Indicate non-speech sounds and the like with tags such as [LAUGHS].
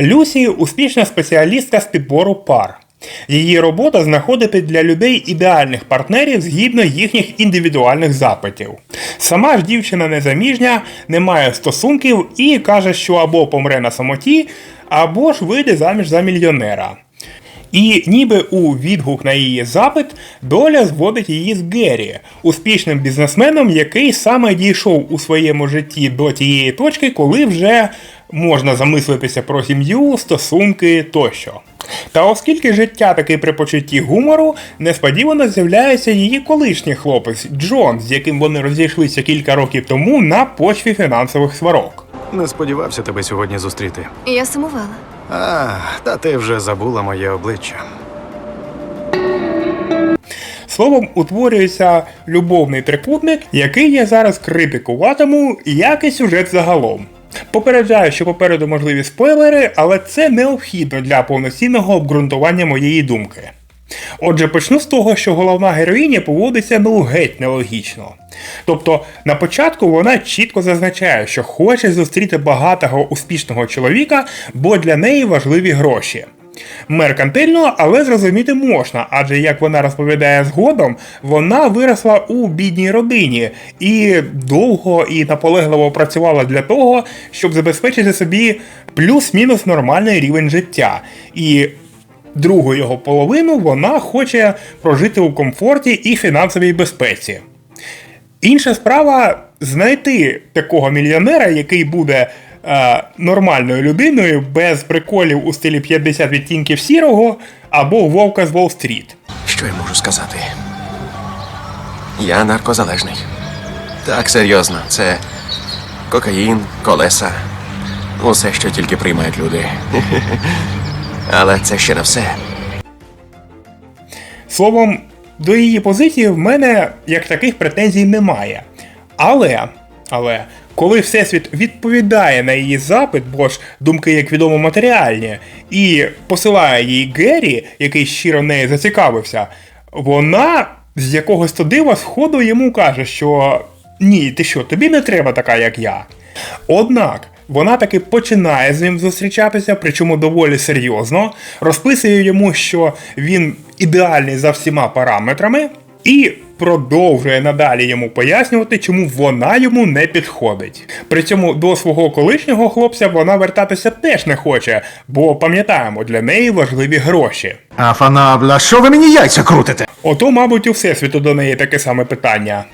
Люсі успішна спеціалістка з підбору пар. Її робота знаходити для людей ідеальних партнерів згідно їхніх індивідуальних запитів. Сама ж дівчина незаміжня, не має стосунків і каже, що або помре на самоті, або ж вийде заміж за мільйонера. І ніби у відгук на її запит доля зводить її з Геррі, успішним бізнесменом, який саме дійшов у своєму житті до тієї точки, коли вже можна замислитися про сім'ю, стосунки тощо. Та оскільки життя таки при почутті гумору, несподівано з'являється її колишній хлопець Джон, з яким вони розійшлися кілька років тому на почві фінансових сварок. Не сподівався тебе сьогодні зустріти. Я сумувала. А, та ти вже забула моє обличчя. Словом, утворюється любовний трикутник, який я зараз критикуватиму, як і сюжет загалом. Попереджаю, що попереду можливі спойлери, але це необхідно для повноцінного обґрунтування моєї думки. Отже, почну з того, що головна героїня поводиться ну геть нелогічно. Тобто, на початку вона чітко зазначає, що хоче зустріти багатого успішного чоловіка, бо для неї важливі гроші. Меркантильно, але зрозуміти можна, адже як вона розповідає згодом, вона виросла у бідній родині і довго і наполегливо працювала для того, щоб забезпечити собі плюс-мінус нормальний рівень життя. І другу його половину вона хоче прожити у комфорті і фінансовій безпеці. Інша справа знайти такого мільйонера, який буде е, нормальною людиною, без приколів у стилі 50 відтінків сірого або вовка з Уолл-стріт. Що я можу сказати? Я наркозалежний. Так, серйозно, це кокаїн, колеса, усе, що тільки приймають люди. [LAUGHS] Але це ще не все. Словом, до її позиції в мене як таких претензій немає. Але, але, коли Всесвіт відповідає на її запит, бо ж думки, як відомо, матеріальні, і посилає їй Геррі, який щиро нею зацікавився, вона з якогось то дива сходу йому каже, що ні, ти що, тобі не треба така, як я. Однак. Вона таки починає з ним зустрічатися, причому доволі серйозно, розписує йому, що він ідеальний за всіма параметрами, і продовжує надалі йому пояснювати, чому вона йому не підходить. При цьому до свого колишнього хлопця вона вертатися теж не хоче, бо пам'ятаємо, для неї важливі гроші. Афанабла, що ви мені яйця крутите? Ото, мабуть, у всесвіту до неї таке саме питання.